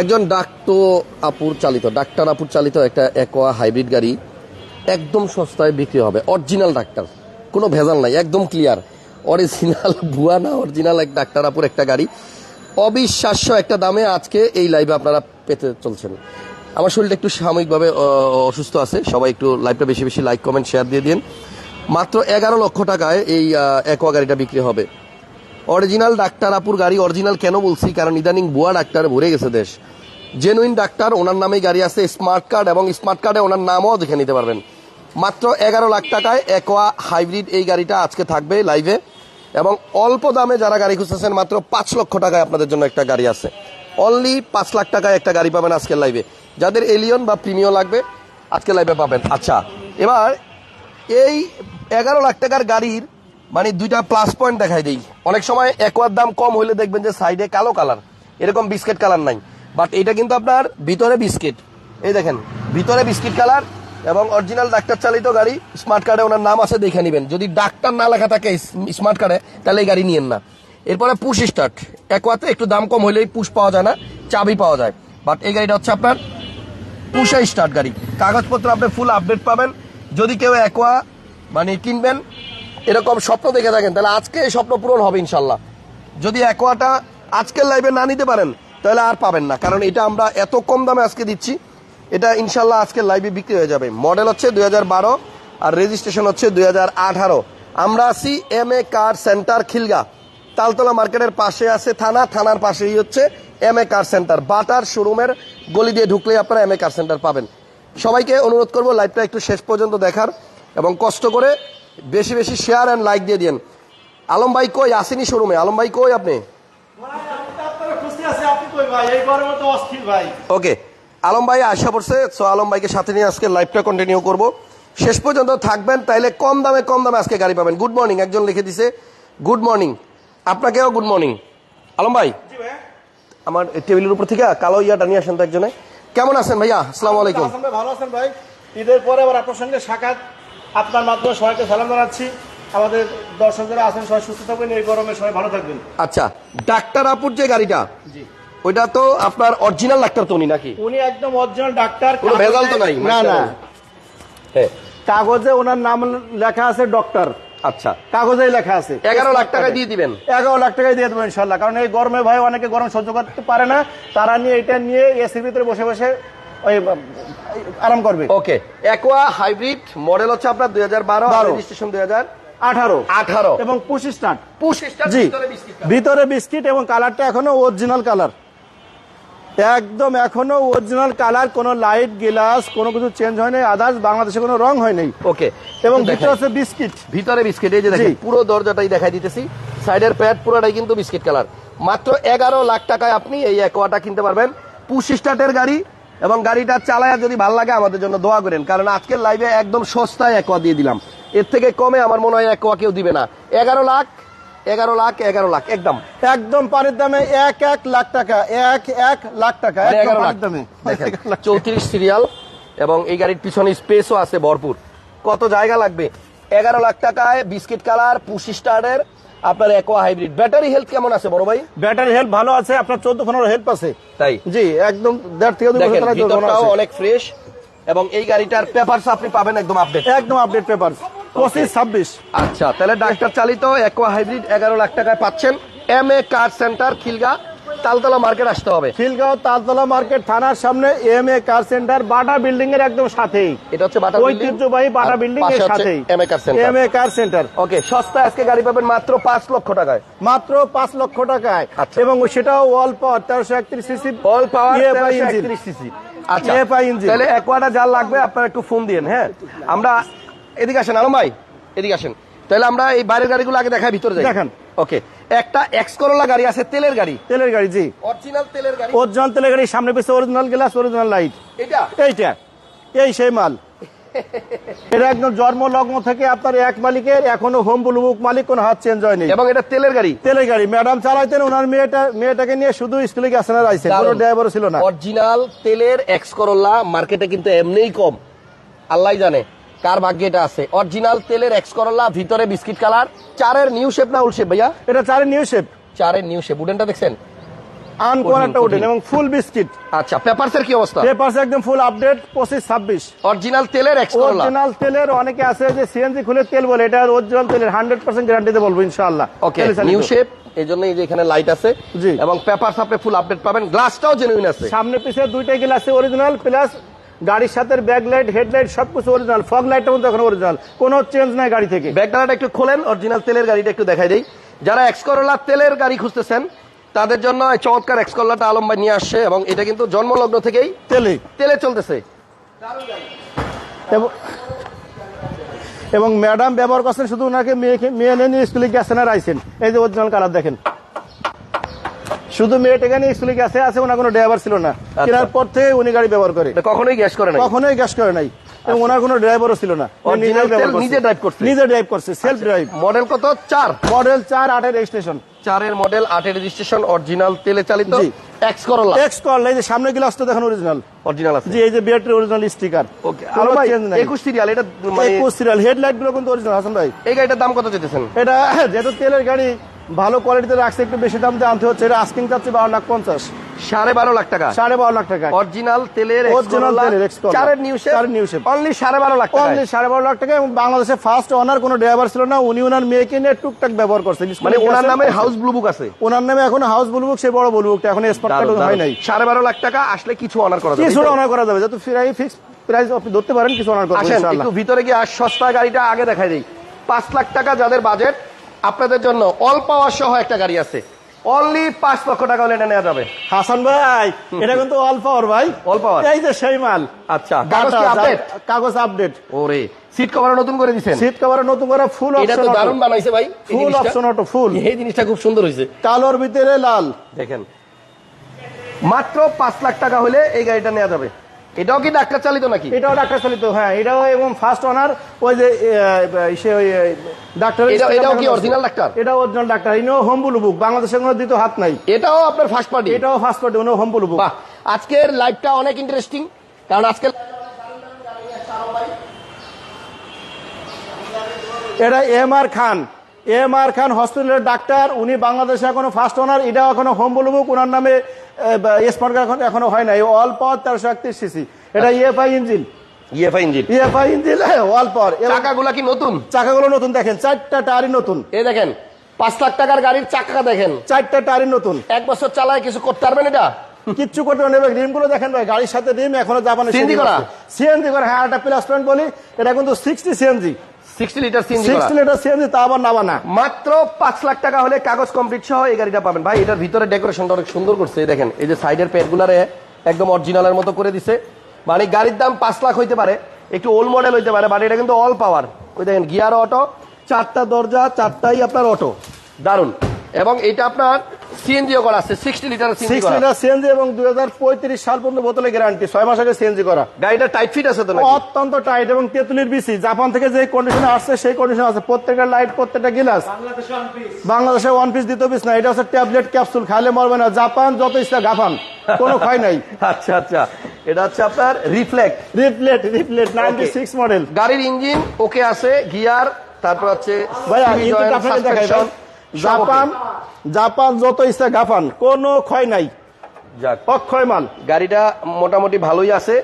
একজন ডাক্তো আপুর চালিত, ডাক্তার আপুর চালিত একটা একোয়া হাইব্রিড গাড়ি একদম সস্তায় বিক্রি হবে। অরিজিনাল ডাক্তার, কোনো ভেজাল নাই, একদম ক্লিয়ার অরিজিনাল ভুয়া না অরিজিনাল এক ডাক্তার আপুর একটা গাড়ি। অবিশ্বাস্য একটা দামে আজকে এই লাইভে আপনারা পেতে চলছেন। আমার শরীরটা একটু সাময়িকভাবে অসুস্থ আছে। সবাই একটু লাইভটা বেশি বেশি লাইক কমেন্ট শেয়ার দিয়ে দিন। মাত্র এগারো লক্ষ টাকায় এই একোয়া গাড়িটা বিক্রি হবে। অরিজিনাল ডাক্তার আপুর গাড়ি অরিজিনাল কেন বলছি? কারণ ইদানিং বুয়া ডাক্তার ভরে গেছে দেশ। জেনুইন ডাক্তার, ওনার নামেই গাড়ি আছে স্মার্ট কার্ড এবং স্মার্ট কার্ডে ওনার নামও দেখে নিতে পারবেন। মাত্র এগারো লাখ টাকায় একোয়া হাইব্রিড এই গাড়িটা আজকে থাকবে লাইভে এবং অল্প দামে যারা গাড়ি খুঁজতেছেন, মাত্র পাঁচ লক্ষ টাকায় আপনাদের জন্য একটা গাড়ি আছে। অনলি পাঁচ লাখ টাকায় একটা গাড়ি পাবেন আজকের লাইভে যাদের এলিয়ন বা প্রিমিয় লাগবে আজকে লাইভে পাবেন। আচ্ছা এবার এই এগারো লাখ টাকার গাড়ির মানে দুইটা প্লাস পয়েন্ট দেখাই দিই। অনেক সময় একোয়ার দাম কম হলে দেখবেন যে সাইডে কালো কালার এরকম বিস্কিট কালার নাই। বাট এটা কিন্তু আপনার ভিতরে বিস্কিট এই দেখেন, ভিতরে বিস্কিট কালার এবং অরিজিনাল ডাক্তার চালিত গাড়ি স্মার্ট কার্ডে ওনার নাম আছে, দেখে নেবেন। যদি ডাক্তার না লেখা থাকে স্মার্ট কার্ডে তাহলে এই গাড়ি নিয়েন না। এরপরে পুশ স্টার্ট একোয়াতে একটু দাম কম হলেই পুশ পাওয়া যায় না, চাবি পাওয়া যায়। বাট এই গাড়িটা হচ্ছে আপনার পুষা স্টার্ট গাড়ি। কাগজপত্র আপনি ফুল আপডেট পাবেন। যদি কেউ একোয়া মানে কিনবেন এরকম স্বপ্ন দেখে থাকেন, তাহলে আজকে এই স্বপ্ন পূরণ হবে ইনশাল্লাহ। যদি একোয়াটা আজকের লাইভে না নিতে পারেন, তাহলে আর পাবেন না, কারণ এটা আমরা এত কম দামে আজকে দিচ্ছি। এটা ইনশাল্লাহ আজকের লাইভে বিক্রি হয়ে যাবে। মডেল হচ্ছে দু হাজার বারো আর রেজিস্ট্রেশন হচ্ছে দু হাজার আঠারো। আমরা আছি M A car centre Khilgaon. Taltala মার্কেটের পাশে আছে থানা, থানার পাশেই হচ্ছে এম এ কার সেন্টার বাটার শোরুমের গলি দিয়ে ঢুকলেই আপনারা এম এ কার সেন্টার পাবেন। সবাইকে অনুরোধ করব লাইভটা একটু শেষ পর্যন্ত দেখার এবং কষ্ট করে বেশি বেশি শেয়ার অ্যান্ড লাইক দিয়ে দিন আলম ভাই কই? আসেনি শোরুমে আলম ভাই কই আপনি? ওকে আলম ভাই আশা পড়ছে সো আলম ভাইকে সাথে নিয়ে আজকে লাইভটা কন্টিনিউ করব। শেষ পর্যন্ত থাকবেন তাইলে কম দামে কম দামে আজকে গাড়ি পাবেন। গুড মর্নিং একজন লিখে দিছে। গুড মর্নিং আপনাকেও গুড মর্নিং আলম ভাই? আমার টেবিলের উপর থেকে কালো ইয়াটা নিয়ে আসেন তো একজনে। কেমন আছেন ভাইয়া? আসসালামু আলাইকুম। ভালো আছেন ভাই। ঈদের পরে আবার আপনার সঙ্গে সাক্ষাৎ। আপনার মাধ্যমে সবাইকে সালাম জানাচ্ছি। আমাদের দর্শক যারা আছেন সবাই সুস্থ থাকবেন এই গরমে সবাই ভালো থাকবেন। আচ্ছা ডাক্তার আপুর যে গাড়িটা জি। ওইটা তো আপনার অরিজিনাল ডাক্তার তো উনি নাকি? উনি একদম অরিজিনাল ডাক্তার কোনো ভেজাল তো নাই না না। হ্যাঁ। কাগজে ওনার নাম লেখা আছে ডক্টর আচ্ছা। কাগজেই লেখা আছে। এগারো লাখ টাকা দিয়ে দিবেন? এগারো লাখ টাকায় দিয়ে দেবেন ইনশাল্লাহ কারণ এই গরমে ভাই অনেকে গরম সহ্য করতে পারে না। তারা নিয়ে এটা নিয়ে এসির ভিতরে বসে বসে আরাম করবে। ওকে একোয়া হাইব্রিড মডেল হচ্ছে আপনার দুই হাজার বারো। রেজিস্ট্রেশন দুই হাজার আঠারো। আঠারো। এবং পুশ স্টার্ট পুশ জি। ভিতরে বিস্কিট এবং কালারটা এখনও অরিজিনাল কালার একদম এখনও অরিজিনাল কালার কোনো লাইট গ্লাস কোনো কিছু চেঞ্জ হয়নি আদার্স বাংলাদেশে কোনো রং হয়নি ওকে এবং ভিতরে আছে বিস্কিট ভিতরে বিস্কিট এই যে দেখেন পুরো দরজাটাই দেখাই দিতেছি। সাইডের প্যাড পুরোটাই কিন্তু বিস্কিট কালার মাত্র এগারো লাখ টাকায় আপনি এই একোয়াটা কিনতে পারবেন। পুশ স্টার্টের গাড়ি এবং গাড়িটা চালায় যদি ভালো লাগে আমাদের জন্য দোয়া করেন কারণ আজকের লাইভে একদম সস্তায় একোয়া দিয়ে দিলাম। এর থেকে কমে আমার মনে হয় একোয়া কেউ দিবে না। এগারো লাখ এগারো লাখ এগারো লাখ একদম। একদম পানির দামে এক এক লাখ টাকা এক এক লাখ টাকা এগারো লাখ। দামে। চৌত্রিশ সিরিয়াল এবং এই গাড়ির পিছনে স্পেসও আছে ভরপুর। কত জায়গা লাগবে? এগারো লাখ টাকায় বিস্কিট কালার পুশ স্টারের আপনার একোয়া হাইব্রিড ব্যাটারি হেলথ কেমন আছে বড় ভাই? ব্যাটারি হেলথ ভালো আছে আপনার চোদ্দ পনেরো হেল্প আছে। তাই? জি একদম দেড় থেকে ভিতরটাও অনেক ফ্রেশ এবং এই গাড়িটার পেপারস আপনি পাবেন একদম আপডেট একদম আপডেট পেপার পঁচিশ ছাব্বিশ। আচ্ছা তাহলে ডাক্তার চালিত একোয়া হাইব্রিড এগারো লাখ টাকায় পাচ্ছেন। M A car centre Khilgaon. Taltala market আসতে হবে। খিলগাঁও তালতলা মার্কেট থানার সামনে M A car centre Bata building এর একদম সাথেই। এটা হচ্ছে বাটা ঐতিহ্যবাহী বাটা বিল্ডিং এর সাথেই। M A car centre. M A car centre. Okay সস্তা আজকে গাড়ি পাবেন মাত্র পাঁচ লক্ষ টাকায়। মাত্র পাঁচ লক্ষ টাকায়। আচ্ছা। এবং সেটাও অল পাওয়ার তেরোশো একত্রিশ CC. All power EFI engine. CC. আচ্ছা। EFI engine. তাহলে একোয়াটা যার লাগবে আপনারা একটু ফোন দিন হ্যাঁ? আমরা এদিকে আসেন আলম ভাই এদিকে আসেন। তাহলে আমরা এই বাইরের গাড়িগুলো আগে দেখাই ভিতরে যাই। দেখান। ওকে একটা এক্স করোলা গাড়ি আছে তেলের গাড়ি। তেলের গাড়ি জি। অরিজিনাল তেলের গাড়ি? অরিজিনাল তেলের গাড়ি সামনে পিছনে অরিজিনাল গ্লাস অরিজিনাল লাইট এটা এইটা। এই সেই মাল। এটা একদম জন্ম লগ্ন থেকে আপনার এক মালিকের এখনও হোম বুলবুক মালিক কোনো হাত চেঞ্জ হয়নি। এবং এটা তেলের গাড়ি? তেলের গাড়ি। ম্যাডাম চালাইতেন ওনার মেয়েটা মেয়েটাকে নিয়ে শুধু স্কুলে গেছে না রাইছে কোনো ড্রাইভারও ছিল না। অরিজিনাল তেলের এক্স করোলা মার্কেটে কিন্তু এমনিই কম। আল্লাহ জানে। কার ভাগ্যে এটা আছে? অরিজিনাল তেলের এক্স করোলা ভিতরে বিস্কিট কালার চারের নিউ শেপ না উল শেপ ভাইয়া? এটা চারের নিউ শেপ চারের নিউ শেপ উডেনটা দেখছেন? কঠিন, এবং ফুল বিস্কিট আচ্ছা পেপারসের কি অবস্থা? পেপারস একদম ফুল আপডেট পঁচিশ ছাব্বিশ। অরিজিনাল তেলের এক্স করলা অরিজিনাল তেলের অনেকে আছে যে সিএনজি খুলে তেল বলে এটা অরিজিনাল তেলের হান্ড্রেড পার্সেন্ট গ্যারান্টিতে বলব ইনশাআল্লাহ। ওকে নিউ শেপ এই জন্য এই যে এখানে লাইট আছে। এবং পেপার আপনি ফুল আপডেট পাবেন গ্লাসটাও জেনুইন আছে। সামনে পিছিয়ে দুইটাই গ্লাসে অরিজিনাল প্লাস গাড়ির সাথে ব্যাক লাইট হেডলাইট সবকিছু অরিজিনাল ফগ লাইটটা কিন্তু এখন অরিজিনাল কোনো চেঞ্জ নাই গাড়ি থেকে। ব্যাক ব্যাকডালাটা একটু খোলেন অরিজিনাল তেলের গাড়িটা একটু দেখাই দেই। যারা এক্স করলা তেলের গাড়ি খুঁজতেছেন তাদের জন্য এই চমৎকার এক্স করলাটা আলম ভাই নিয়ে আসছে এবং এটা কিন্তু জন্মলগ্ন থেকেই তেলে। তেলে চলতেছে। এবং- এবং ম্যাডাম ব্যবহার করছেন শুধু ওনাকে মেয়েকে মেয়ে নিয়ে স্কুলে গেছেন আর আইছেন। এই যে অরিজিনাল কালার দেখেন। শুধু মেয়েটাকে নিয়ে স্কুলে গেছে আছে ওনার কোনো ড্রাইভার ছিল না। কেনার পর থেকে উনি গাড়ি ব্যবহার করে। কখনোই গ্যাস করে না কখনোই গ্যাস করে নাই। এবং ওনার কোনো ড্রাইভারও ছিল না। নিজে drive করছে? নিজে ড্রাইভ করছে সেলফ ড্রাইভ মডেল কত? চার। মডেল চার আটের রেজিস্ট্রেশন চারের মডেল আটের রেজিস্ট্রেশন অরিজিনাল তেলে চালিত। এক্স করলা এক্স কল এই যে সামনে গ্লাসটা দেখেন অরিজিনাল অরিজিনাল আছে। জি এই যে বিয়ারটির অরিজিনাল স্টিকার ওকে আর ভাই একুশ সিরিয়াল এটা মানে একুশ সিরিয়াল হেডলাইটগুলো কিন্তু অরিজিনাল হাসান ভাই। এই গাড়িটার দাম কত যেতেছেন এটা যেহেতু তেলের গাড়ি ভালো কোয়ালিটিতে রাখছে একটু বেশি দাম দিয়ে আনতে হচ্ছে। এটা আস্কিং চাচ্ছে বারো লাখ পঞ্চাশ। সাড়ে বারো লাখ টাকা। সাড়ে বারো লাখ টাকা। অরিজিনাল তেলের Original তেলের। চারের নিউ শেপ চারের। অনলি সাড়ে বারো লাখ অনলি সাড়ে বারো লাখ টাকা এবং বাংলাদেশে ফার্স্ট ওনার কোনো ড্রাইভার ছিল না। উনি ওনার মেয়েকে নিয়ে টুকটাক ব্যবহার করছেন মানে ওনার নামে হাউস ব্লু বুক আছে। ওনার নামে এখন হাউস বুলবুক সে বড় বুলবুকটা এখন স্পট দারুণ, হয় নাই। সাড়ে বারো লাখ টাকা আসলে কিছু অনার করা যাবে। কিছু অনার করা যাবে। যত ফ্রাই ফিক্স প্রাইস আপনি ধরতে পারেন কিছু অনার করব আসেন ইনশাআল্লাহ। একটু ভিতরে গিয়ে আর সস্তা গাড়িটা আগে দেখাই দিই। পাঁচ লাখ টাকা যাদের বাজেট আপনাদের জন্য অল পাওয়ার সহ একটা গাড়ি আছে। অনলি পাঁচ লক্ষ টাকা হলে এটা নেওয়া যাবে। হাসান ভাই এটা কিন্তু অল পাওয়ার ভাই। Power? এই যে সেই মাল। আচ্ছা কাগজ আপডেট কাগজ আপডেট ওরে সিট কভার নতুন করে সিট কভারে নতুন করে ফুল এটা তো দারুণ বানাইছে ভাই। ফুল অপশন অটো ফুল এই জিনিসটা খুব সুন্দর কালোর ভিতরে লাল। দেখেন। মাত্র পাঁচ লাখ টাকা হলে এই গাড়িটা নেওয়া যাবে। এটাও কি ডাক্তার চালিত নাকি? এটাও ডাক্তার চালিত হ্যাঁ এটাও এবং ফার্স্ট অনার ওই যে সে ওই ডাক্তার এটাও কি original ডাক্তার? এটা অরিজিনাল ডাক্তার ইনিও হোম বুক বাংলাদেশের কোনো দ্বিতীয় হাত নাই। এটাও আপনার ফার্স্ট পার্টি এটাও ফার্স্ট পার্টি উনিও হোম বুক আজকের লাইভটা অনেক ইন্টারেস্টিং কারণ আজকে এটা এম আর খান এম আর খান হসপিটালের ডাক্তার উনি বাংলাদেশে এখনও ফার্স্ট ওনার এটাও এখনও হোম বুক ওনার নামে স্মার্ট এখন এখনও হয় নাই। অল পাওয়ার তেরোশো একত্রিশ সিসি এটা EFI engine EFI engine EFI engine all power চাকাগুলা কি নতুন? চাকাগুলো নতুন দেখেন চারটা টায়ারই নতুন। এই দেখেন পাঁচ লাখ টাকার গাড়ির চাকা দেখেন। চারটা টায়ারই নতুন। এক বছর চালায় কিছু করতে পারবেন এটা? কিচ্ছু করতে পারবে রিমগুলো দেখেন ভাই গাড়ির সাথে রিম এখনও জাপানে CNG করা? সিএনজি করা হ্যাঁ একটা প্লাস পয়েন্ট বলি। এটা কিন্তু sixty CNG sixty litre CNG sixty litre CNG তা আবার নাবা না। মাত্র লাখ টাকা হলে কাগজ কমপ্লিট সহ এই গাড়িটা পাবেন। ভাই এটার ভিতরে ডেকোরেশনটা অনেক সুন্দর করছে দেখেন। এই যে সাইডের একদম অরিজিনালের মতো করে দিছে। মানে গাড়ির দাম পাঁচ লাখ হইতে পারে। একটু ওল্ড মডেল হইতে পারে বাট এটা কিন্তু অল পাওয়ার ওই দেখেন গিয়ার অটো চারটা দরজা চারটাই আপনার অটো দারুণ এবং এটা আপনার সিএনজিও করা আছে sixty litre CNG litre CNG এবং দুই হাজার পঁয়ত্রিশ সাল পর্যন্ত বোতলে গ্যারান্টি ছয় মাস আগে সিএনজি করা। গাড়িটা টাইট ফিট আছে তো নাকি? অত্যন্ত টাইট এবং তেঁতুলির বিসি জাপান থেকে যে কন্ডিশনে আসছে সেই কন্ডিশন আছে। প্রত্যেকটা লাইট প্রত্যেকটা গিলাস বাংলাদেশে ওয়ান পিস দ্বিতীয় পিস না এটা হচ্ছে ট্যাবলেট ক্যাপসুল খাইলে মরবে না। জাপান যত ইচ্ছা গাফান কোনো ক্ষয় নাই। আচ্ছা আচ্ছা। এটা হচ্ছে আপনার রিফ্লেক্ট রিপ্লেট রিপ্লেট নাইনটি সিক্স মডেল গাড়ির ইঞ্জিন ওকে আছে গিয়ার তারপর হচ্ছে joint, আপনাকে দেখাই জাপান জাপান যত ইচ্ছা গাফান কোনো ক্ষয় নাই। অক্ষয় মাল। গাড়িটা মোটামুটি ভালোই আছে।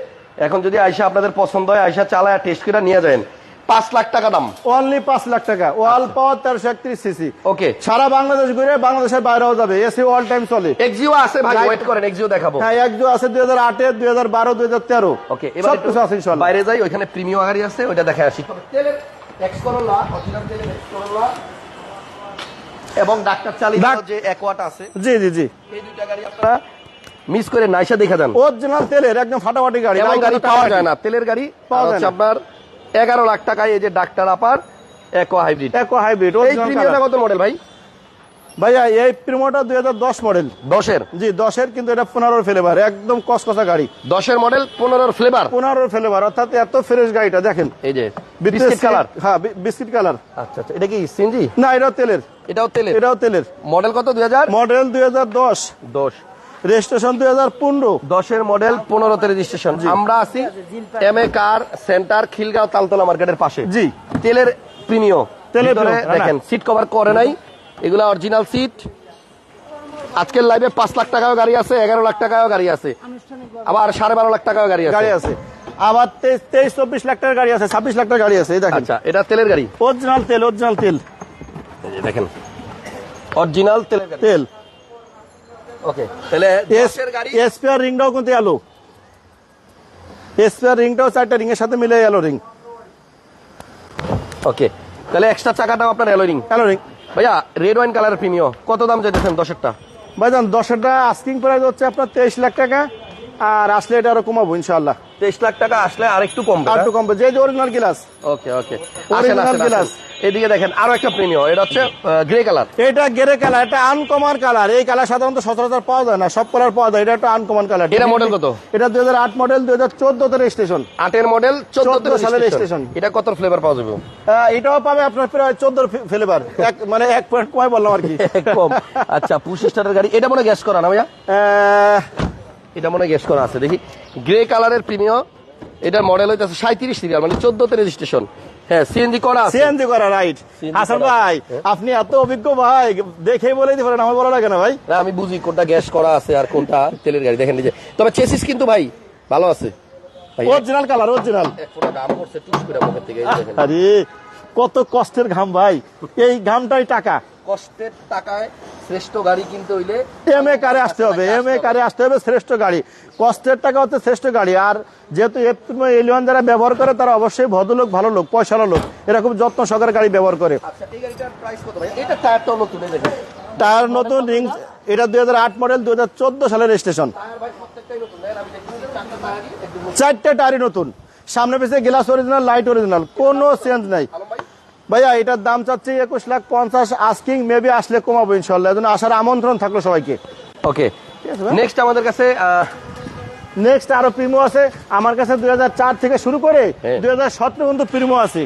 এখন যদি আইসা আপনাদের পছন্দ হয় আইসা চালায় টেস্ট করে নিয়ে যাবেন। পাঁচ লাখ টাকা দাম। অনলি পাঁচ লাখ টাকা। ওয়াল পাওয়ার তেরোশো একত্রিশ সিসি ওকে। সারা বাংলাদেশ ঘুরে বাংলাদেশের বাইরেও যাবে। এসি অল টাইম চলে। এক্সিও আছে ভাই Right. ওয়েট করেন এক্সিও দেখাবো। হ্যাঁ আছে দুই হাজার দুই হাজার বারো দুই হাজার তেরো। ওকে এবার সব কিছু আছে ইনশাল্লাহ। বাইরে যাই ওইখানে প্রিমিয়াম গাড়ি আছে ওইটা দেখে আসি। তেলের এক্স করোলা অরিজিনাল তেলের এক্স করোলা। এবং ডাক্তার চালিত যে অ্যাকোয়াটা আছে জি জি জি। এই দুইটা গাড়ি আপনারা মিস করে নাইসা দেখা যান। অরিজিনাল তেলের একদম ফাটাফাটি গাড়ি। এবং গাড়ি পাওয়া যায় না। তেলের গাড়ি পাওয়া যায় না। আপনার এগারো লাখ টাকায় এই যে ডাক্তার আপার একো হাইব্রিড একো হাইব্রিড এই প্রিমিয়ামটা কত মডেল ভাই? ভাইয়া এই প্রিমোটা দুই হাজার দশ মডেল দশের? জি দশের কিন্তু এটা পনেরোর ফ্লেভার একদম কসকসা গাড়ি। দশের মডেল পনেরোর ফ্লেভার পনেরোর ফ্লেভার অর্থাৎ এত ফ্রেশ গাড়িটা দেখেন। এই যে বিস্কিট কালার? হ্যাঁ বিস্কিট কালার। আচ্ছা আচ্ছা এটা কি সিএনজি? না এটাও তেলের। এটাও তেলের? এটাও তেলের। মডেল কত দুই হাজার? মডেল দুই হাজার দশ। দশ। রেজিস্ট্রেশন দুই হাজার পনেরো। দশের মডেল পনেরোতে রেজিস্ট্রেশন আমরা আছি M A car centre Khilgaon Taltala মার্কেটের পাশে। জি। তেলের প্রিমিয় তেলের দেখেন সিট কভার করে নাই। এগুলা অরিজিনাল সিট আজকের লাইভে পাঁচ লাখ টাকাও গাড়ি আছে এগারো লাখ টাকাও গাড়ি আছে। আবার সাড়ে বারো লাখ টাকাও গাড়ি আছে গাড়ি আছে। আবার তেইশ তেইশ চব্বিশ লাখ টাকার গাড়ি আছে ছাব্বিশ লাখ টাকার গাড়ি আছে আচ্ছা এটা তেলের গাড়ি? অরিজিনাল তেল অরিজিনাল তেল। দেখেন। অরিজিনাল তেল তেল। ওকে তাহলে এসপিআর রিংটাও কিন্তু এলো এসপিআর রিংটাও চারটা রিং এর সাথে মিলে এলো রিং ওকে তাহলে এক্সট্রা চাকাটাও আপনার অ্যালোরিং এলো রিং ভাইয়া রেড ওয়াইন কালার প্রিমিয় কত দাম চাইতেছেন দশেরটা? ভাইজান, দশেরটা আস্কিং প্রাইস হচ্ছে আপনার তেইশ লাখ টাকা। আর আসলে এটা আরও কমাবো ইনশাল্লাহ তেইশ লাখ টাকা আসলে আর একটু কম আর একটু কমবে যে original glass okay okay. Original glass। এদিকে দেখেন আরও একটা প্রিমিয় এটা হচ্ছে গ্রে কালার এটা গেরে কালার এটা আনকমন কালার এই কালার সাধারণত সচরাচর পাওয়া যায় না সব কালার পাওয়া যায়। এটা একটা আনকমন কালার এটা model কত? এটা দুই হাজার আট মডেল দুই হাজার চোদ্দ তে রেজিস্ট্রেশন আটের মডেল চোদ্দ 14 সালের registration। এটা কত ফ্লেভার পাওয়া যাবে? এটাও পাবে আপনার প্রায় চোদ্দ ফ্লেভার মানে এক পয়েন্ট কয় বললাম আর কি। কম। আচ্ছা পুশ স্টারের গাড়ি এটা মনে গ্যাস করা না ভাইয়া? এটা মনে গ্যাস করা আছে দেখি। গ্রে কালারের প্রিমিয় এটার মডেল হইতেছে সাঁত্রিশ সিরিয়াল মানে চোদ্দতে রেজিস্ট্রেশন হ্যাঁ সিএনজি করা সিএনজি করা রাইট হাসান ভাই আপনি এত অভিজ্ঞ ভাই দেখেই বলে দিতে পারেন আমার বলা লাগে না ভাই। না, আমি বুঝি কোনটা গ্যাস করা আছে আর কোনটা তেলের গাড়ি দেখেন তবে চেসিস কিন্তু ভাই ভালো আছে। অরিজিনাল কালার অরিজিনাল দাম পড়ছে টুস করে থেকে এই যে দেখেন। আরে কত কষ্টের ঘাম ভাই। এই ঘামটাই টাকা। কষ্টের টাকায় শ্রেষ্ঠ গাড়ি কিনতে হইলে এম এ কারে আসতে হবে এম এ কারে আসতে হবে শ্রেষ্ঠ গাড়ি। কষ্টের টাকা হচ্ছে শ্রেষ্ঠ গাড়ি আর যেহেতু এলিওয়ান যারা ব্যবহার করে তারা অবশ্যই ভদ্রলোক ভালো লোক পয়সালো লোক এরকম যত্ন সহকারে গাড়ি ব্যবহার করে। আচ্ছা এই গাড়িটার প্রাইস কত ভাই? এটা টায়ারটাও নতুন এই দেখেন। তার নতুন রিং এটা দুই হাজার আট মডেল দুই হাজার চোদ্দ সালের রেজিস্ট্রেশন টায়ার নতুন চারটা টায়ারই নতুন। নতুন। সামনে পিছিয়ে গ্লাস অরিজিনাল লাইট অরিজিনাল কোনো চেঞ্জ নাই। ভাইয়া এটার দাম চাচ্ছি একুশ লাখ পঞ্চাশ আস্কিং মেবি আসলে কমাবো ইনশাল্লাহ। এজন্য আসার আমন্ত্রণ থাকল সবাইকে। ওকে আছে নেক্সট আমাদের কাছে নেক্সট আরও প্রিমো আছে। আমার কাছে দুই হাজার চার থেকে শুরু করে হ্যাঁ। দুই হাজার সতেরো পর্যন্ত প্রিমো আছে।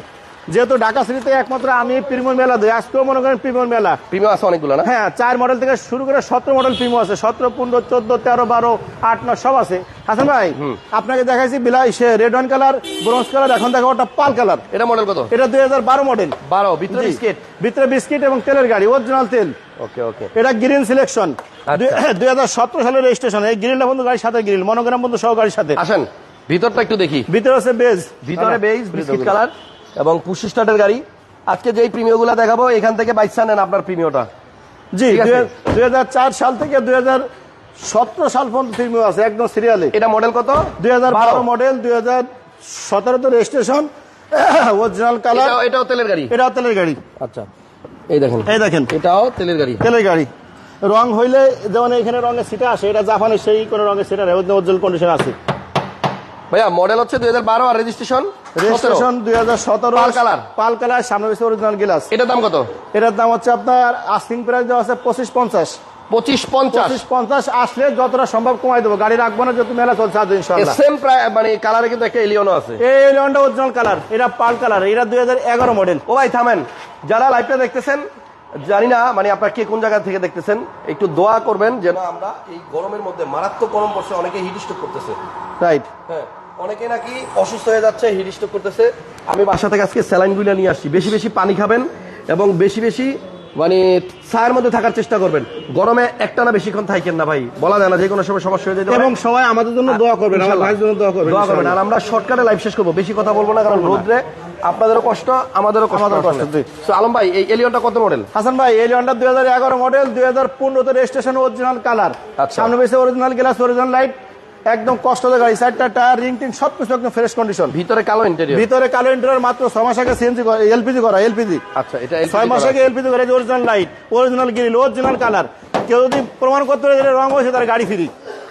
যেহেতু ঢাকা সিটিতে একমাত্র আমি প্রিমো মেলা দিই আজকেও মনে করেন প্রিমো মেলা। প্রিমিয়াম আছে অনেকগুলো না? হ্যাঁ চার মডেল থেকে শুরু করে সতেরো মডেল প্রিমো আছে সতেরো পনেরো চোদ্দ তেরো বারো আট নয় সব আছে। হাসান ভাই আপনাকে দেখাইছি বিলাই সে red one colour bronze colour এখন দেখো ওটা পাল কালার এটা মডেল কত? এটা দুই হাজার বারো মডেল বারো ভিতরে বিস্কিট? ভিতরে বিস্কিট এবং তেলের গাড়ি অরিজিনাল তেল। ওকে ওকে। এটা গ্রিন সিলেকশন আচ্ছা। দুই হাজার সতেরো সালের রেজিস্ট্রেশন এই গ্রিনটা বন্ধু গাড়ির সাথে গ্রিল মনোগ্রাম বন্ধু সহ গাড়ির সাথে। আসেন ভিতরটা একটু দেখি। ভিতরে আছে বেজ ভিতরে বেজ বিস্কিট কালার এবং পুশ স্টার্টের গাড়ি। আজকে যেই প্রিমিয়গুলো দেখাবো এখান থেকে বাইক নেন আপনার প্রিমিয়টা জি। দুই সাল থেকে দুই সতেরো সাল পর্যন্ত ফিল্ম আছে একদম সিরিয়ালে এটা মডেল কত? দুই হাজার। মডেল দুই হাজার সতেরোতে রেজিস্ট্রেশন অরিজিনাল কালার এটাও- এটাও তেলের গাড়ি? এটাও তেলের গাড়ি। আচ্ছা। এই দেখেন। এই দেখেন। এটাও তেলের গাড়ি। তেলের গাড়ি। রং হইলে যেমন এখানে রঙের সিটা আসে এটা জাপানের সেই কোনো রঙের সিটা নেই উজ্জ্বল কন্ডিশন আছে। ভাইয়া মডেল হচ্ছে দুই হাজার বারো আর রেজিস্ট্রেশন রেজিস্ট্রেশন দুই হাজার সতেরো। পাল কালার। পাল কালার সামনে বেশি অরিজিনাল গ্লাস এটার দাম কত? এটার দাম হচ্ছে আপনার আস্কিং প্রাইস দেওয়া আছে পঁচিশ পঞ্চাশ। পঁচিশ পঞ্চাশ। পঞ্চাশ আসলে যতটা সম্ভব কমাই দেবো। গাড়ি রাখব না যত মেলা চলছে আজ ইনশাল্লাহ সেম প্রায় মানে কালারে কিন্তু একটা এলিয়নও আছে। এই লন্ডা অরিজিনাল কালার এটা পাল কালার এটা দুই হাজার এগারো মডেল ও ভাই থামেন। যারা লাইভটা দেখতেছেন জানি না মানে আপনার কে কোন জায়গা থেকে দেখতেছেন একটু দোয়া করবেন যেন আমরা এই গরমের মধ্যে মারাত্মক গরম পড়ছে অনেকে হিট স্ট্রোক করতেছে। রাইট হ্যাঁ। অনেকে নাকি অসুস্থ হয়ে যাচ্ছে হিট করতেছে। আমি বাসা থেকে আজকে স্যালাইনগুলো নিয়ে আসছি। বেশি বেশি পানি খাবেন এবং বেশি বেশি মানে ছায়ের মধ্যে থাকার চেষ্টা করবেন। গরমে একটা না বেশিক্ষণ থাকেন না ভাই। বলা যায় না যে কোনো সময় সমস্যা হয়ে যেতে এবং সবাই আমাদের জন্য দোয়া করবেন আমার ভাইয়ের জন্য দোয়া করবেন দোয়া করবেন। আর আমরা শর্টকাটে লাইভ শেষ করব। বেশি কথা বলব না কারণ রোদ্রে আপনাদেরও কষ্ট আমাদেরও কষ্ট। কষ্ট। আলম ভাই এই এলিয়নটা কত মডেল হাসান ভাই লন্ডা দুই হাজার এগারো মডেল দুই হাজার পনেরোতে রেজিস্ট্রেশন অরিজিনাল কালার। সামনে বেশি অরিজিনাল গ্লাস অরিজিনাল লাইট একদম কষ্ট গাড়ি চারটা টায়ার রিং টিং সবকিছু একদম ফ্রেশ কন্ডিশন ভিতরে কালো ইন্টেরিয়র ভিতরে কালো ইন্টারিয়র মাত্র ছয় মাস আগে সিএনজি এলপিজি করা এলপিজি আচ্ছা এটা ছয় মাস আগে এলপিজি করা original light original grill original colour কেউ যদি প্রমাণ করতে পারে রং হয়েছে তার গাড়ি ফ্রি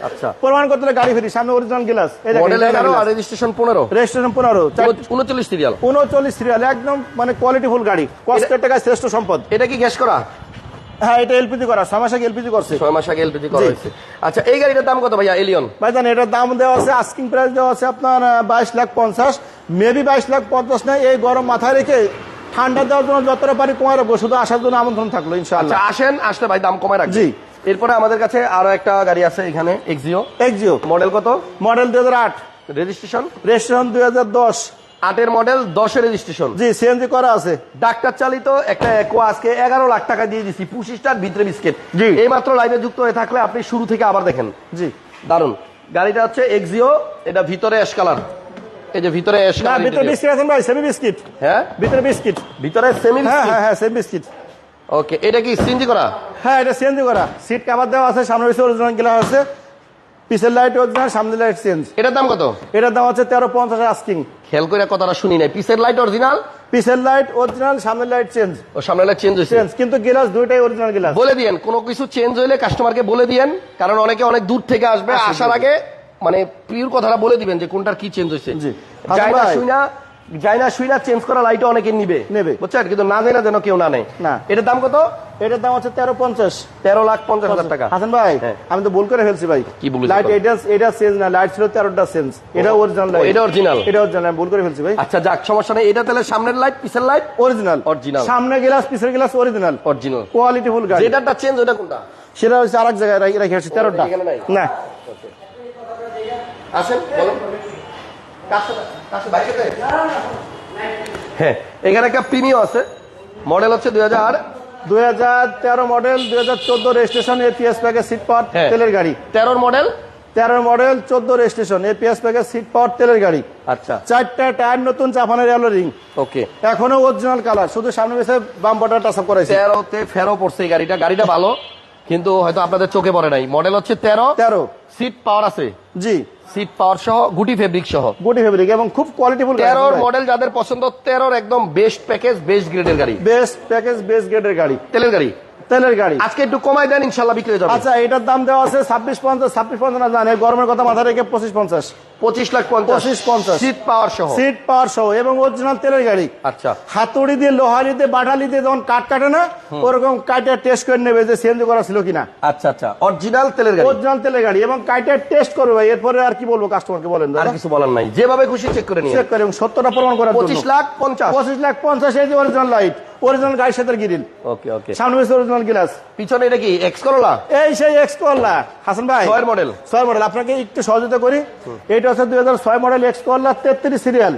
আচ্ছা। প্রমাণ করতে গাড়ি ফ্রি সামনে অরিজিনাল গ্লাস মডেল এগারো আর রেজিস্ট্রেশন পনেরো। রেজিস্ট্রেশন পনেরো। উনচল্লিশ সিরিয়াল উনচল্লিশ সিরিয়াল একদম মানে কোয়ালিটি ফুল গাড়ি। কষ্টের টাকায় শ্রেষ্ঠ সম্পদ। এটা কি গ্যাস করা? হ্যাঁ এটা এলপিজি করা ছয় মাস আগে এলপিজি করছে। ছয় মাস আগে এলপিজি করা। হয়েছে। আচ্ছা এই গাড়িটার দাম কত ভাইয়া এলিয়ন ভাইজান এটার দাম দেওয়া আছে আস্কিং প্রাইস দেওয়া আছে আপনার বাইশ লাখ পঞ্চাশ। মেবি বাইশ লাখ পঞ্চাশ নাই এই গরম মাথায় রেখে ঠান্ডা দেওয়ার জন্য যতটা পারি কমাই রাখব শুধু আসার জন্য আমন্ত্রণ থাকল আচ্ছা ইনশাআল্লাহ আসেন আসলে ভাই দাম কমায় রাখছি জি। এরপরে আমাদের কাছে আরও একটা গাড়ি আছে এখানে এক্সিও এক্সিও মডেল কত? মডেল দুই হাজার আট। রেজিস্ট্রেশন রেজিস্ট্রেশন দুই হাজার দশ। আটের মডেল দশের রেজিস্ট্রেশন জি সিএনজি করা আছে। ডাক্তার চালিত একটা একোয়া আজকে এগারো লাখ টাকা দিয়ে দিছি পঁচিশটার ভিতরে বিস্কিট জি। এই মাত্র লাইভে যুক্ত হয়ে থাকলে আপনি শুরু থেকে আবার দেখেন। জি। দারুণ গাড়িটা হচ্ছে এক্সিও এটা ভিতরে অ্যাশ কালার এই যে ভিতরে অ্যাশ কালার ভিতরে বিস্কিট আছেন ভাই সেমি বিস্কিট হ্যাঁ? ভিতরে বিস্কিট ভিতরে সেমি হ্যাঁ হ্যাঁ হ্যাঁ সেমি বিস্কিট ওকে এটা কি সিএনজি করা? হ্যাঁ এটা সিএনজি করা। সিট কাভার দেওয়া আছে সামনে রয়েছে অরিজিনাল গ্লাস আছে। পিছের লাইট অরিজিনাল সামনে লাইট চেঞ্জ এটার দাম কত? এটার দাম হচ্ছে তেরো পঞ্চাশ আস্কিং খেয়াল করে কথাটা শুনি নাই। পিসের লাইট অরিজিনাল পিছের লাইট অরিজিনাল সামনের লাইট চেঞ্জ ও সামনে লাইট চেঞ্জ হয়েছে চেঞ্জ কিন্তু গ্লাস দুইটাই অরিজিনাল গ্লাস বলে দিয়েন কোনো কিছু চেঞ্জ হইলে কাস্টমারকে বলে দিয়েন কারণ অনেকে অনেক দূর থেকে আসবে আসার আগে মানে প্রিয় কথাটা বলে দিবেন যে কোনটার কি চেঞ্জ হয়েছে জি। যাই না ভাই। শুই না শুই না চেঞ্জ করা লাইটও অনেকে নিবে। নেবে। বুঝছেন? কিন্তু না যায় না যেন কেউ না নেয়। না। এটার দাম কত? এটার দাম হচ্ছে তেরো পঞ্চাশ। তেরো লাখ পঞ্চাশ হাজার টাকা। হাসান ভাই হ্যাঁ। আমি তো ভুল করে ফেলছি ভাই। কি হয়েছে লাইট? এটা এটা চেঞ্জ না লাইট ছিল তেরোটা চেঞ্জ এটা অরিজিনাল লাইট এটা original? এটা অরিজিনাল ভুল করে ফেলছি ভাই। আচ্ছা যাক সমস্যা নেই। এটা তাহলে সামনের লাইট পিছের লাইট অরিজিনাল Original। সামনে গ্লাস পিছের glass original original quality full গাড়ি যেটাটা চেঞ্জ ওটা কোনটা? সেটা হচ্ছে আরেক জায়গায় রাখি- আসছি তেরোটা। না। আসেন বলেন কার সাথে? কার সাথে? বাইকের সাথে? হ্যাঁ এখানে একটা প্রিমিয়াম আছে। মডেল হচ্ছে দুই হাজার দুই হাজার তেরো মডেল দুই হাজার চোদ্দ registration APS package seat power. তেলের গাড়ি। তেরোর মডেল? তেরো মডেল চোদ্দ registration APS package seat power তেলের গাড়ি। আচ্ছা। চারটা টায়ার নতুন চাপানের এলো রিং ওকে। এখনও অরিজিনাল কালার শুধু সামনে পেছে বাম বটার টাচ আপ করাইছে। ফেরো পড়ছে এই গাড়িটা। গাড়িটা ভালো কিন্তু হয়তো আপনাদের চোখে পড়ে নাই। মডেল হচ্ছে তেরো। তেরো। সিট পাওয়ার আছে। জি। সিট পাওয়ার সহ গুটি ফেব্রিক সহ। গুটি ফেব্রিক এবং খুব কোয়ালিটিফুল তেরোর মডেল যাদের পছন্দ তেরোর একদম বেস্ট প্যাকেজ বেস্ট গ্রেডের গাড়ি। বেস্ট প্যাকেজ বেস্ট গ্রেডের গাড়ি। তেলের গাড়ি। তেলের গাড়ি। আজকে একটু কমাই দেন ইনশাল্লাহ বিক্রি হয়ে যাবে। আচ্ছা এটার দাম দেওয়া আছে ছাব্বিশ পঞ্চাশ ছাব্বিশ পঞ্চাশ জানে গরমের কথা মাথায় রেখে পঁচিশ পঞ্চাশ। পঁচিশ লাখ পঞ্চাশ। পঞ্চাশ। সিট পাওয়ার সহ। সিট পাওয়ার সহ এবং অরিজিনাল তেলের গাড়ি। আচ্ছা। হাতুড়ি দিয়ে লোহারি দিয়ে বাটালি দিয়ে যখন কাঠ কাটে না ওরকম কাঠের টেস্ট করে নেবে যে সিএনজি করা ছিল কিনা। আচ্ছা আচ্ছা। অরিজিনাল তেলের গাড়ি। অরিজিনাল তেলের গাড়ি এবং কাঠের টেস্ট করবে ভাই। এরপরে আর কি বলব কাস্টমারকে বলেন আর কিছু বলার নাই। যেভাবে খুশি চেক করে নিয়ে চেক করে এবং সত্যটা প্রমাণ করার পঁচিশ লাখ পঞ্চাশ। পঁচিশ লাখ পঞ্চাশ এই যে অরিজিনাল লাইট অরিজিনাল গাড়ির সাথে গিরিল ওকে ওকে সামনে অরিজিনাল গ্লাস পিছনে এটা কি এক্স করলা এই সেই এক্স করলা হাসান ভাই। ছয়ের মডেল মডেল আপনাকে একটু সহযোগিতা করি। এটা হচ্ছে দুই হাজার ছয় মডেল এক্স করলা তেত্রিশ সিরিয়াল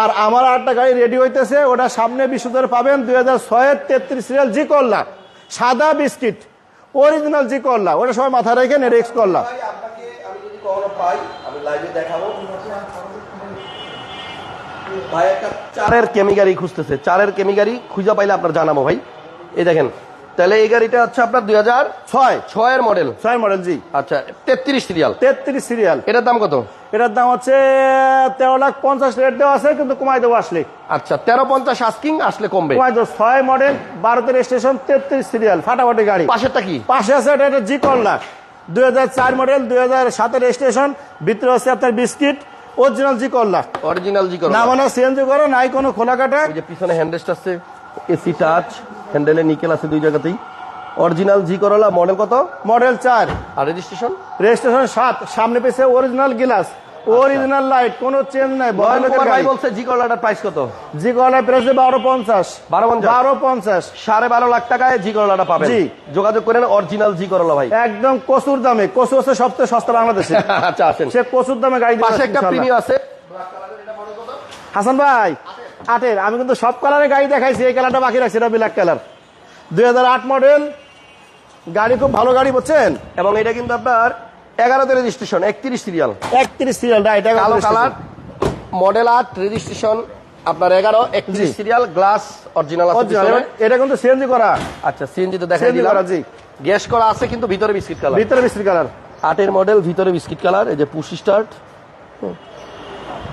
আর আমার আটটা গাড়ি রেডি হইতেছে ওটা সামনে বিশুদ্ধ পাবেন দুই হাজার ছয়ের তেত্রিশ সিরিয়াল জি করলা সাদা বিস্কিট অরিজিনাল জি করলা ওটা সবাই মাথায় রেখেন এটা এক্স একটা চারের কেমি গাড়ি খুঁজতেছে। চারের কেমি গাড়ি খুঁজে পাইলে আপনার জানাব ভাই। এই দেখেন তাহলে এই গাড়িটা হচ্ছে আপনার দুই হাজার ছয়। ছয়ের মডেল ছয় মডেল জি। আচ্ছা তেত্রিশ সিরিয়াল তেত্রিশ সিরিয়াল এটার দাম কত? এটার দাম হচ্ছে তেরো লাখ পঞ্চাশ রেট দেওয়া আছে কিন্তু কমাই দেবো আসলে। আচ্ছা তেরো পঞ্চাশ আস্কিং আসলে কমবে। কমাই দেবো। ছয় মডেল বারোতে স্টেশন তেত্রিশ সিরিয়াল ফাটাফাটি গাড়ি। পাশেরটা কি? পাশে আছে এটা একটা জি করলা দুই হাজার চার মডেল দুই হাজার সাতের স্টেশন ভিতরে আছে আপনার বিস্কিট অরিজিনাল জি করলা অরিজিনাল জি করো না মানে সিএনজি করো নাই কোনো খোলা কাটা। পিছনে হ্যান্ডরেস্ট আছে এসি টাচ হ্যান্ডেলে নিকেল আছে দুই জায়গাতেই। অরিজিনাল জি করলা মডেল কত? মডেল চার। আর রেজিস্ট্রেশন রেজিস্ট্রেশন সাত। সামনে পেছে অরিজিনাল গ্লাস অরিজিনাল লাইট কোনো চেঞ্জ নাই ভাই বলছে জি করলাটার প্রাইস কত? জি করলা প্রেসে বারো পঞ্চাশ। বারো পঞ্চাশ? বারো পঞ্চাশ। সাড়ে বারো লাখ টাকায় জি করলাটা পাবেন। জি। যোগাযোগ করেন অরিজিনাল জি করলা ভাই। একদম কচুর দামে। কচু হচ্ছে সবচেয়ে সস্তা বাংলাদেশে। আচ্ছা আসেন। সে কচুর দামে গাড়ি পাশে একটা প্রিমিয়াম আছে। হাসান ভাই আটের আমি কিন্তু সব কালারের গাড়ি দেখাইছি এই কালারটা বাকি রাখছি এটা ব্ল্যাক কালার দু হাজার আট মডেল গাড়ি খুব ভালো গাড়ি বুঝছেন? এবং এটা কিন্তু আপনার এগারোতে রেজিস্ট্রেশন একত্রিশ সিরিয়াল একত্রিশ সিরিয়াল রাইট কালো কালার মডেল আট রেজিস্ট্রেশন আপনার এগারো একত্রিশ সিরিয়াল গ্লাস অরিজিনাল এটা কিন্তু সিএনজি করা। আচ্ছা সিএনজি তো CNG দিলাম। জি। গ্যাস করা আছে কিন্তু ভিতরে বিস্কিট কালার ভিতরে বিস্কিট কালার আটের মডেল ভিতরে বিস্কিট কালার এই যে পুশ স্টার্ট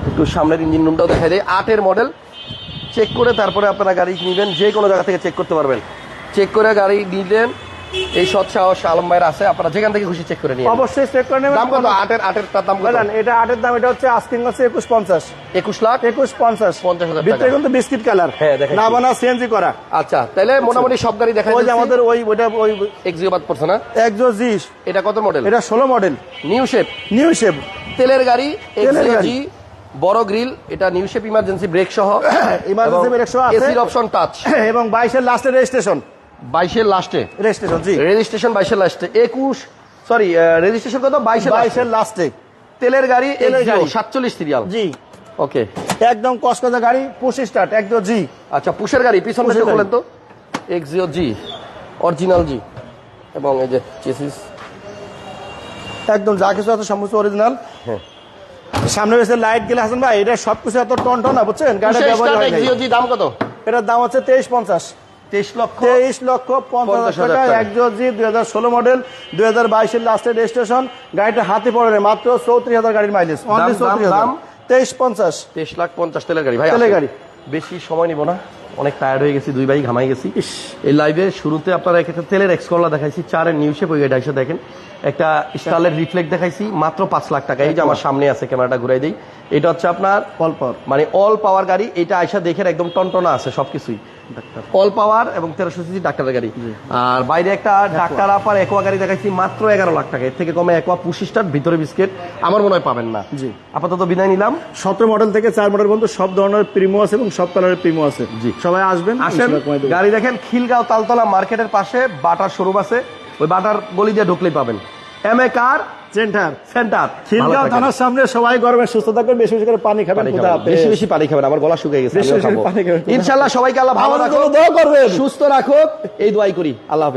একটু সামনের ইঞ্জিন রুমটাও দেখাই দেয় আটের মডেল চেক করে তারপরে আপনারা গাড়ি নিবেন যে কোনো জায়গা থেকে চেক করতে পারবেন। চেক করে গাড়ি নিলেন এই সৎ সাহস আলম ভাইয়ের আছে আপনারা যেখান থেকে খুশি চেক করে নিয়ে অবশ্যই চেক করে নেবেন। দাম কত? আটের আটের দাম কত? এটা আটের দাম এটা হচ্ছে আস্কিং হচ্ছে একুশ পঞ্চাশ। একুশ লাখ? একুশ পঞ্চাশ। 50,000 টাকা। ভিতরে কিন্তু বিস্কিট কালার। হ্যাঁ, দেখাচ্ছি। না বানা সিএনজি করা। আচ্ছা তাহলে মোটামুটি সব গাড়ি দেখা ওই যে আমাদের ওই ওইটা ওই এক্সিও বাদ পড়ছে না? একজো জিস এটা কত মডেল এটা ষোলো model new shape new shape তেলের গাড়ি এক্সিও। জি বড় গ্রিল এটা নিউ শেপ ইমার্জেন্সি ব্রেক সহ। Emergency brake সহ আছে। এসির অপশন টাচ এবং বাইশের লাস্টের রেজিস্ট্রেশন বাইশের লাস্টে রেজিস্ট্রেশন জি। রেজিস্ট্রেশন বাইশের লাস্টে একুশ সরি রেজিস্ট্রেশন কত? বাইশের বাইশের লাস্টে তেলের গাড়ি তেলের গাড়ি। সাতচল্লিশ সিরিয়াল জি। ওকে একদম কসকজা গাড়ি পুশ স্টার্ট একদম জি। আচ্ছা পুশের গাড়ি পিছন থেকে। খোলেন তো। এক্সিও জি অরিজিনাল জি এবং এই যে চেসিস একদম যা কিছু আছে সমস্ত অরিজিনাল হ্যাঁ। সামনে রয়েছে লাইট গেলে হাসান ভাই এটা সবকিছু এত টন টন না বুঝছেন? গাড়ির ব্যবহার হয় দাম কত? এটার দাম হচ্ছে তেইশ পঞ্চাশ। তেইশ লক্ষ। পঞ্চাশ টাকা। দুই হাজার ষোলো মডেল দুই হাজার বাইশের লাস্টের রেজিস্ট্রেশন গাড়িটা হাতে পড়ে মাত্র চৌত্রিশ হাজার গাড়ির মাইলেজ? তেইশ পঞ্চাশ। তেইশ লাখ পঞ্চাশ তেলের গাড়ি ভাই। তেলের গাড়ি। বেশি সময় নিব না। অনেক টায়ার্ড হয়ে গেছি দুই ভাই ঘামাই গেছি। এই লাইভে শুরুতে আপনারা একটা তেলের এক্সকলা দেখাইছি চারের নিউশেপ ওই গাড়িটা এসে দেখেন। একটা স্টালের রিফ্লেক্ট দেখাইছি মাত্র পাঁচ লাখ টাকা। এই যে আমার সামনে আছে ক্যামেরাটা ঘুরাই দিই। এটা হচ্ছে আপনার অল পাওয়ার মানে অল পাওয়ার গাড়ি এটা আইসা দেখেন একদম টনটনা আছে সবকিছুই। অল পাওয়ার এবং তেরোশো সিসি ডাক্তারের গাড়ি। আর বাইরে একটা ডাক্তার আপার একোয়া গাড়ি দেখাইছি মাত্র এগারো লাখ টাকা। এর থেকে কমে একোয়া পুশি স্টার ভিতরে বিস্কিট আমার মনে হয় পাবেন না। জি। আপাতত বিদায় নিলাম। সতেরো মডেল থেকে চার মডেল পর্যন্ত সব ধরনের প্রিমো আছে এবং সব কালারের প্রিমো আছে। জি। সবাই আসবেন আসেন। গাড়ি দেখেন খিলগাঁও তালতলা মার্কেটের পাশে বাটার শোরুম আছে। ওই বাটার গলি দিয়ে ঢুকলেই পাবেন। M A car centre centre Khilgaon থানার সামনে সবাই গরমে সুস্থ থাকবেন বেশি বেশি করে পানি খাবেন। বেশি বেশি পানি খাবেন আমার গলা শুকিয়ে গেছে। ইনশাল্লাহ সবাইকে আল্লাহ ভালো রাখো দোয়া করবেন। সুস্থ রাখো এই দোয়াই করি আল্লাহ